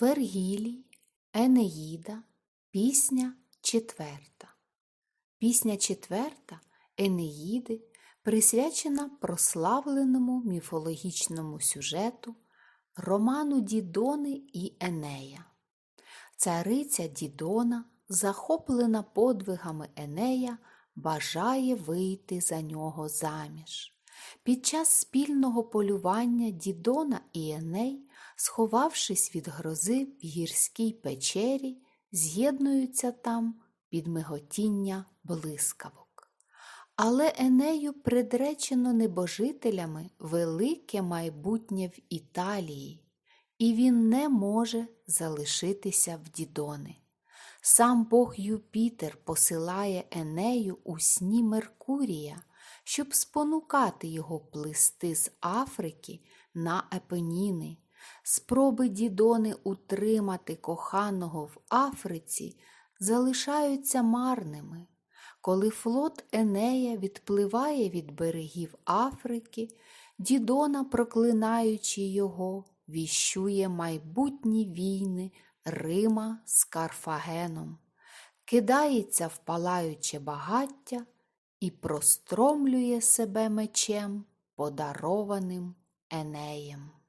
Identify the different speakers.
Speaker 1: Вергілій, Енеїда, пісня четверта. Пісня четверта Енеїди присвячена прославленому міфологічному сюжету роману Дідони і Енея. Цариця Дідона, захоплена подвигами Енея, бажає вийти за нього заміж. Під час спільного полювання Дідона і Еней, сховавшись від грози в гірській печері, з'єднуються там під миготіння блискавок. Але Енею предречено небожителями велике майбутнє в Італії, і він не може залишитися в Дідони. Сам Бог Юпітер посилає Енею у сні Меркурія, щоб спонукати його плисти з Африки на Епеніни. Спроби Дідони утримати коханого в Африці залишаються марними. Коли флот Енея відпливає від берегів Африки, Дідона, проклинаючи його, віщує майбутні війни Рима з Карфагеном, кидається в палаюче багаття і простромлює себе мечем, подарованим Енеєм.